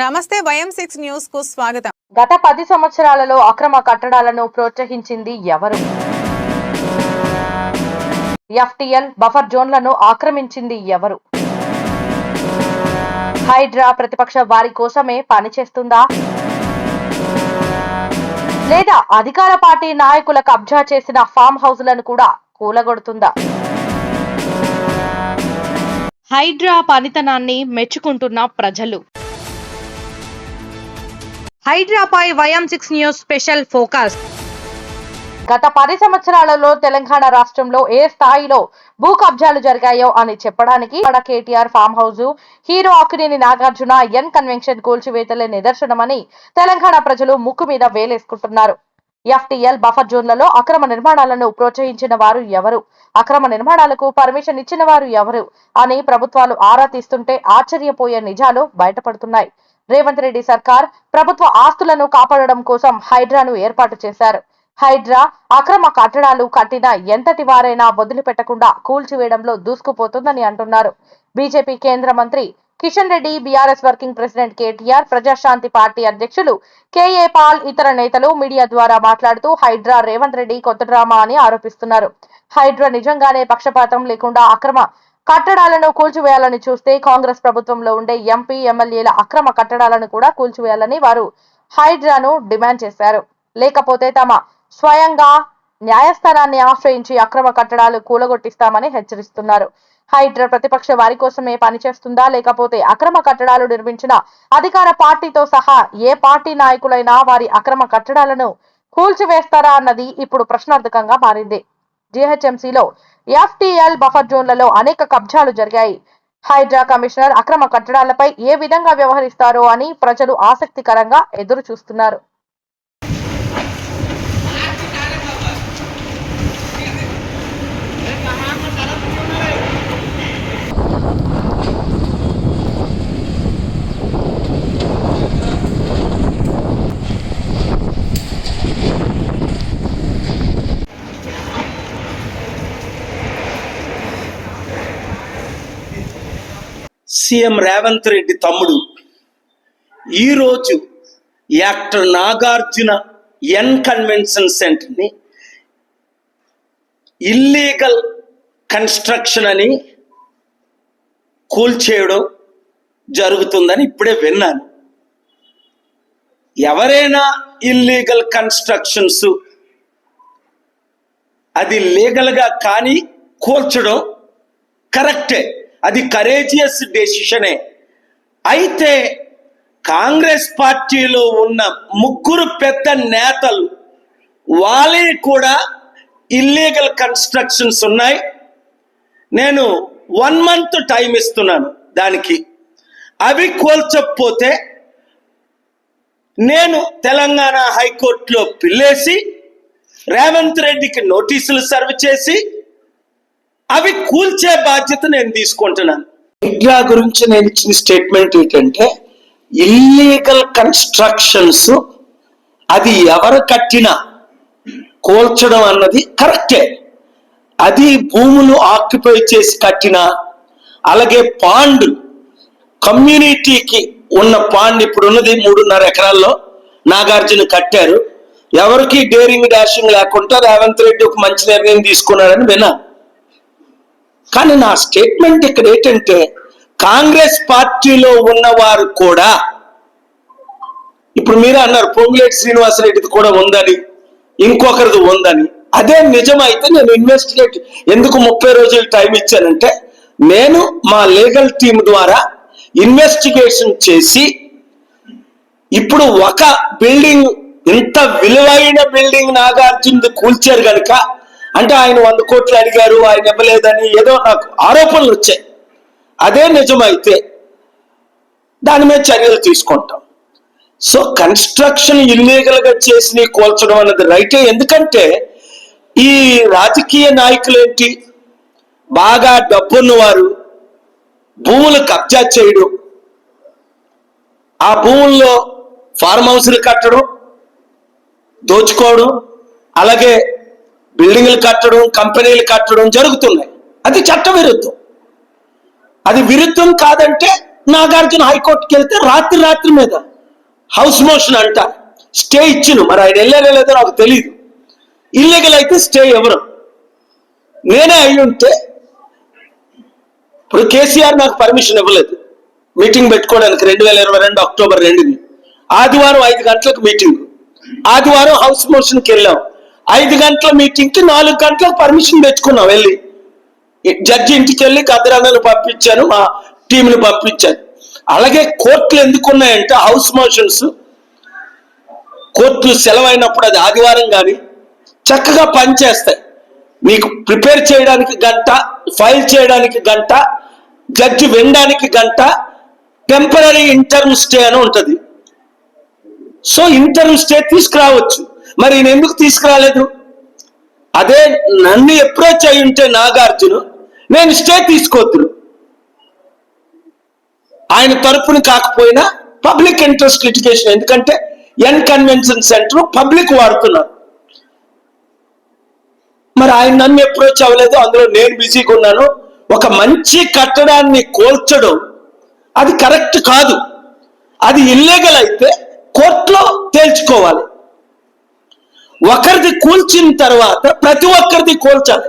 నమస్తే వయం సిక్స్ న్యూస్కు స్వాగతం. గత పది సంవత్సరాలలో అక్రమ కట్టడాలను ప్రోత్సహించింది ఎవరు? ఎఫ్టిఎల్ బఫర్ జోన్లను ఆక్రమించింది ఎవరు? హైడ్రా ప్రతిపక్ష వారి కోసమే పనిచేస్తుందా? లేదా అధికార పార్టీ నాయకుల కబ్జా చేసిన ఫామ్ హౌస్లను కూడా కూలగొడుతుందా? హైడ్రా పనితనాన్ని మెచ్చుకుంటున్న ప్రజలు. హైడ్రాపై వయం సిక్స్ న్యూస్ స్పెషల్ ఫోకస్. గత పది సంవత్సరాలలో తెలంగాణ రాష్ట్రంలో ఏ స్థాయిలో భూ కబ్జాలు జరిగాయో అని చెప్పడానికి KTR farm house hero Akkineni Nagarjuna N convention కూల్చివేతలే నిదర్శనమని తెలంగాణ ప్రజలు ముక్కు మీద వేలేసుకుంటున్నారు. ఎఫ్టీఎల్ బఫర్ జోన్లలో అక్రమ నిర్మాణాలను ప్రోత్సహించిన వారు ఎవరు? అక్రమ నిర్మాణాలకు పర్మిషన్ ఇచ్చిన వారు ఎవరు? అని ప్రభుత్వాలు ఆరా తీస్తుంటే ఆశ్చర్యపోయే నిజాలు బయటపడుతున్నాయి. రేవంత్ రెడ్డి సర్కార్ ప్రభుత్వ ఆస్తులను కాపాడడం కోసం హైడ్రాను ఏర్పాటు చేశారు. హైడ్రా అక్రమ కట్టడాలు కట్టిన ఎంతటి వారైనా వదిలిపెట్టకుండా కూల్చివేయడంలో దూసుకుపోతుందని అంటున్నారు. బీజేపీ కేంద్ర మంత్రి Kishan Reddy BRS working president KTR Prajashanti party అధ్యక్షులు కేఏ పాల్ ఇతర నేతలు మీడియా ద్వారా మాట్లాడుతూ హైడ్రా రేవంత్ రెడ్డి కొత్త డ్రామా అని ఆరోపిస్తున్నారు. హైడ్రా నిజంగానే పక్షపాతం లేకుండా అక్రమ కట్టడాలను కూల్చివేయాలని చూస్తే కాంగ్రెస్ ప్రభుత్వంలో ఉండే ఎంపీ ఎమ్మెల్యేల అక్రమ కట్టడాలను కూడా కూల్చివేయాలని వారు హైడ్రాను డిమాండ్ చేశారు. లేకపోతే తమ స్వయంగా న్యాయస్థానాన్ని ఆశ్రయించి అక్రమ కట్టడాలు కూలగొట్టిస్తామని హెచ్చరిస్తున్నారు. హైడ్రా ప్రతిపక్ష వారి కోసమే పనిచేస్తుందా లేకపోతే అక్రమ కట్టడాలు నిర్మించిన అధికార పార్టీతో సహా ఏ పార్టీ నాయకులైనా వారి అక్రమ కట్టడాలను కూల్చివేస్తారా అన్నది ఇప్పుడు ప్రశ్నార్థకంగా మారింది. జీహెచ్ఎంసీలో ఎఫ్టీఎల్ బఫర్ జోన్లలో అనేక కబ్జాలు జరిగాయి. హైడ్రా కమిషనర్ అక్రమ కట్టడాలపై ఏ విధంగా వ్యవహరిస్తారో అని ప్రజలు ఆసక్తికరంగా ఎదురు చూస్తున్నారు సీఎం రేవంత్ రెడ్డి తమ్ముడు. ఈరోజు యాక్టర్ నాగార్జున ఎన్ కన్వెన్షన్ సెంటర్ని ఇల్లీగల్ కన్స్ట్రక్షన్ అని కూల్చేయడం జరుగుతుందని ఇప్పుడే విన్నాను. ఎవరైనా ఇల్లీగల్ కన్స్ట్రక్షన్స్ అది లీగల్గా కానీ కూల్చడం కరెక్టే. అది కరేజియస్ డెసిషనే అయితే కాంగ్రెస్ పార్టీలో ఉన్న ముగ్గురు పెద్ద నేతలు వాళ్ళే కూడా ఇల్లీగల్ కన్స్ట్రక్షన్స్ ఉన్నాయి. నేను వన్ మంత్ టైం ఇస్తున్నాను దానికి. అవి కోల్చకపోతే నేను తెలంగాణ హైకోర్టులో పిల్లేసి రేవంత్ రెడ్డికి నోటీసులు సర్వ్ చేసి అవి కూల్చే బాధ్యత నేను తీసుకుంటున్నాను. మీడియా గురించి నేను ఇచ్చిన స్టేట్మెంట్ ఏంటంటే ఇల్లీగల్ కన్స్ట్రక్షన్స్ అది ఎవరు కట్టినా కూల్చడం అన్నది కరెక్టే. అది భూములు ఆక్యుపై చేసి కట్టినా అలాగే పాండ్ కమ్యూనిటీకి ఉన్న పాండ్ ఇప్పుడు ఉన్నది మూడున్నర ఎకరాల్లో నాగార్జున కట్టారు. ఎవరికి డేరింగ్ డాషింగ్ లేకుండా రేవంత్ రెడ్డి ఒక మంచి నిర్ణయం తీసుకున్నారని విన్నా కానీ నా స్టేట్మెంట్ ఇక్కడ ఏంటంటే కాంగ్రెస్ పార్టీలో ఉన్నవారు కూడా ఇప్పుడు మీరే అన్నారు పొంగులేటి శ్రీనివాసరెడ్డిది కూడా ఉందని ఇంకొకరిది ఉందని. అదే నిజమైతే నేను ఇన్వెస్టిగేట్ ఎందుకు ముప్పై రోజులు టైం ఇచ్చానంటే నేను మా లీగల్ టీం ద్వారా ఇన్వెస్టిగేషన్ చేసి ఇప్పుడు ఒక బిల్డింగ్ ఇంత విలువైన బిల్డింగ్ నాగార్జునది కూల్చారు కనుక అంటే ఆయన వంద కోట్లు అడిగారు ఆయన ఇవ్వలేదని ఏదో నాకు ఆరోపణలు వచ్చాయి. అదే నిజమైతే దాని మీద చర్యలు తీసుకుంటాం. సో కన్స్ట్రక్షన్ ఇల్లీగల్గా చేసి కోల్చడం అన్నది రైటే ఎందుకంటే ఈ రాజకీయ నాయకులు ఏంటి బాగా డబ్బున్న వారు భూములు కబ్జా చేయడం ఆ భూముల్లో ఫార్మ్ హౌస్లు కట్టడం దోచుకోవడం అలాగే బిల్డింగ్లు కట్టడం కంపెనీలు కట్టడం జరుగుతున్నాయి. అది చట్ట విరుద్ధం అది విరుద్ధం కాదంటే నాగార్జున హైకోర్టుకి వెళ్తే రాత్రి రాత్రి మీద హౌస్ మోషన్ అంట. స్టే ఇచ్చిన. మరి ఆయన వెళ్ళారో లేదో నాకు తెలియదు ఇల్లీగల్ అయితే స్టే ఎవరు? నేనే అయి ఉంటే ఇప్పుడు కేసీఆర్ నాకు పర్మిషన్ ఇవ్వలేదు. మీటింగ్ పెట్టుకోవడానికి రెండు వేల ఇరవై రెండు అక్టోబర్ రెండుని. ఆదివారం ఐదు గంటలకు మీటింగ్. ఆదివారం హౌస్ మోషన్కి వెళ్ళాం. ఐదు గంటల మీటింగ్కి నాలుగు గంటలకు పర్మిషన్ తెచ్చుకున్నాం వెళ్ళి. జడ్జి ఇంటికి వెళ్ళి గద్దరన్నను పంపించాను మా టీంని పంపించాను అలాగే కోర్టులు ఎందుకు ఉన్నాయంటే హౌస్ మోషన్స్ కోర్టులు సెలవైనప్పుడు అది ఆదివారం కానీ చక్కగా పనిచేస్తాయి. మీకు ప్రిపేర్ చేయడానికి గంట ఫైల్ చేయడానికి గంట జడ్జి వినడానికి గంట టెంపరీ ఇంటర్మ్ స్టే అని ఉంటుంది. సో ఇంటర్వ్యూ స్టే తీసుకురావచ్చు. మరి ఈయన ఎందుకు తీసుకురాలేదు? అదే నన్ను అప్రోచ్ అయి ఉంటే నాగార్జును నేను స్టే తీసుకోవద్దును ఆయన తరఫున కాకపోయినా పబ్లిక్ ఇంట్రెస్ట్ లిటిగేషన్ ఎందుకంటే ఎన్ కన్వెన్షన్ సెంటర్ పబ్లిక్ వాడుతున్నారు. మరి ఆయన నన్ను అప్రోచ్ అవ్వలేదు అందులో నేను బిజీగా ఉన్నాను. ఒక మంచి కట్టడాన్ని కోల్చడం అది కరెక్ట్ కాదు. అది ఇల్లీగల్ అయితే కోర్టులో తేల్చుకోవాలి. ఒకరిది కూల్చిన తర్వాత ప్రతి ఒక్కరిది కూల్చాలి.